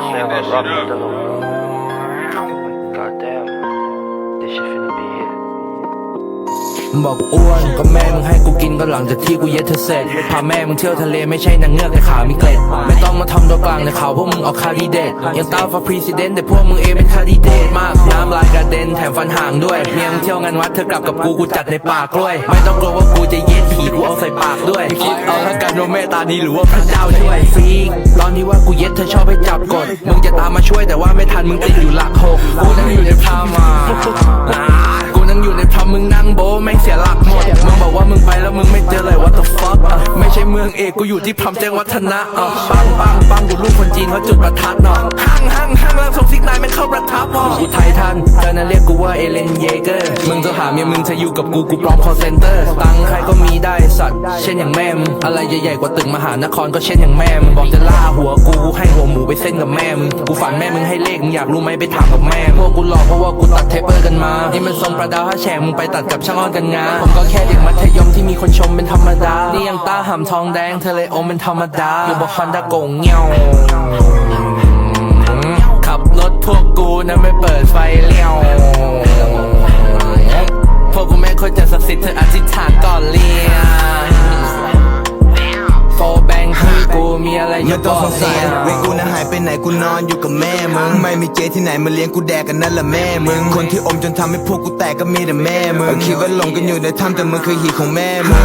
rock the Goddamn, this shit finna be hit. บอกกูอ้วนก็แม่มึงให้กูกินก็หลังจากที่กูเย็ดเธอเสร็จพาแม่มึงเที่ยวทะเลไม่ใช่นางเงือกแต่ขามีเกล็ด ไม่ต้องมาทำตัวกลางในข่าวพวกมึงออกคาดีเดตยังตามฟาพรีซิเดนแต่พวกมึงเองเป็นคาดีเดตมากน้ำลายกระเด็น แถมฟันห่างด้วยเมียมึงเที่ยวงานวัดเธอกลับกับกูกูจัดในปากกล้วย ไม่ต้องกลัวว่ากูจะเย็ดผีกูเอาใส่ปากด้วยคิดเอาถ้ากันว่าเมตตานี้หรือว่าพระเจ้าช่วยฟีกตอนที่ว่ากูเย็ดเธอชอบให้จับกดมึงจะตามมาช่วยแต่ว่าไม่ทันมึงติดอยู่หลักหกกูนั่งอยู่ในพามาอ่ากูนั่งอยู่ในพามึงนั่งโบแม่งเสียหลักหมดมึงบอกว่ามึงไปแล้วมึงไม่เจอเลย what the fuck ไม่ใช่เมืองเอกกูอยู่ที่พรมแจ้งวัฒนะอะปังปังปังกูลูกคนจีนเขาจุด กูไททันเธอนั้นเรียกกูว่าเอเลนเยเกอร์มึงจะหาเมียมึงจะอยู่กับกูกูปลอม call center ตังค์ใครก็มีได้สัตว์ เช่นอย่างแม่มอะไรใหญ่ๆกว่าตึกมหานครก็เช่นอย่างแม่มบอกจะล่าหัวกูกูให้หัวหมูไปเส้นกับแม่มกูฝันแม่มึงให้เลขมึงอยากรู้ไหมไปถามกับแม่พวกกูหลอกเพราะว่ากูตัดเทปเปอร์กันมานี่มันทรงประดาวถ้าแฉมึงไปตัดกับช่างอ้อนกันงาผมก็แค่เด็กมัธยมที่มีคนชมเป็นธรรมดานี่ยังตาหำทองแดงเธอเลยอมเป็นธรรมดาอยู่บอกฮอนด้าโกงเงี้ยว กกูน อะไรอไม่ยู่ต้ก่องอสนงสัเลี้ยยเวกูนะหายไปไหนกูนอนอยู่กับแม่มึงไม่มีเจที่ไหนมาเลี้ยงกูแดกกันนั่นแหละแม่มึงคนที่อมจนทำให้พวกกูแตกก็มีแต่แม่มึงคิดว่าหลงกันอยู่ในถ้ำแต่มึงคือหีของแม่มึง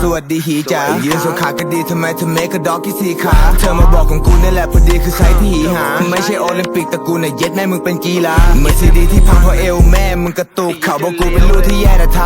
สวัสดีหีจ๋ายืนสงขาก็ดีทำไมเธอเมกระดอกที่สี่ขาเธอมาบอกของกูนี่แหละพอดีคือไซส์ที่หีหาไม่ใช่โอลิมปิกแต่กูน่ะเย็ดแม่มึงเป็นกีฬาเหมือนซีดีที่พังเพราะเอวแม่มึงกระตุกเขาบอกกูเป็นลูกที่แย่แต่ท